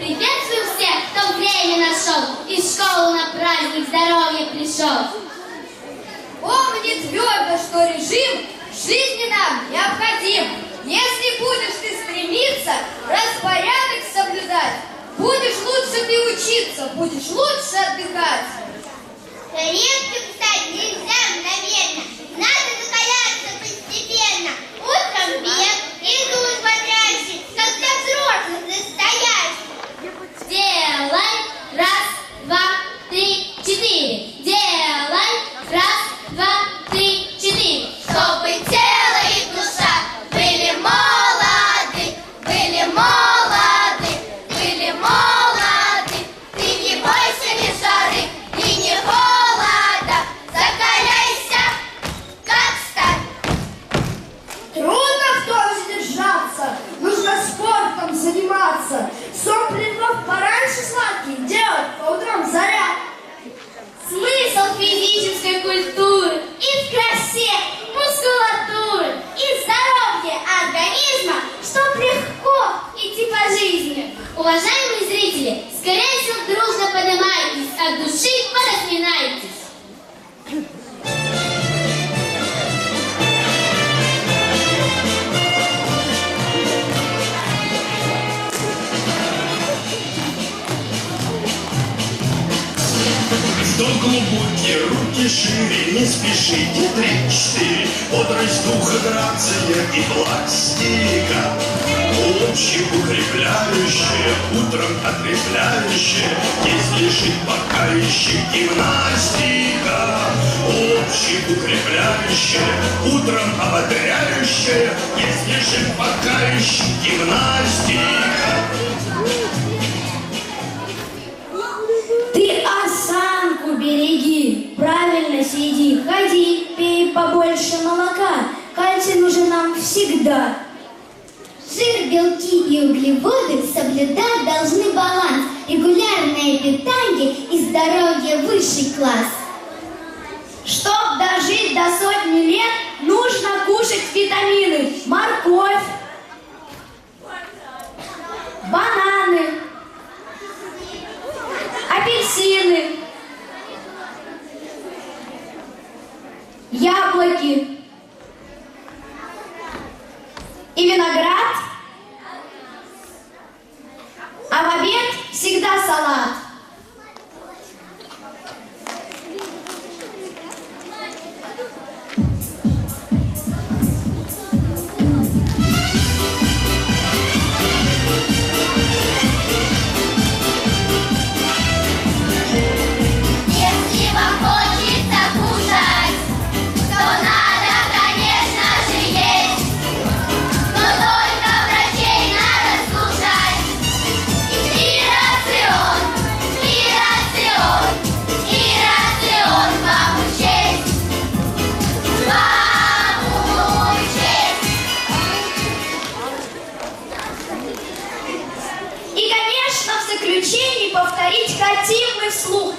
Приветствую всех, кто время нашел, Из школы на праздник здоровья пришел. Помни твердо, что режим жизни нам необходим. Если будешь ты стремиться распорядок соблюдать, Будешь лучше ты учиться, будешь лучше отдыхать. Резко, кстати, нельзя. Заниматься. Сон предков пораньше сладкий, делать по утрам заряд. Смысл физической культуры и в красе мускулатуры, и здоровье организма, чтоб легко идти по жизни. Уважаемые зрители, скорее всего, дружно поднимайтесь, от души Вдоль глубокие руки шире, не спешите, три-четыре. Бодрость духа, грация и пластика. Общий укрепляющая, утром открепляющая, Если лежит пока еще гимнастика. Общий укрепляющая, утром ободряющая, Если лежит пока еще гимнастика. Кальций нужен нам всегда. Жир, белки и углеводы соблюдать должны баланс, регулярное питание и здоровье высший класс. Чтоб дожить до сотни лет, нужно кушать витамины. Морковь, бананы, апельсины, и виноград. А в обед всегда салат. Мы вслух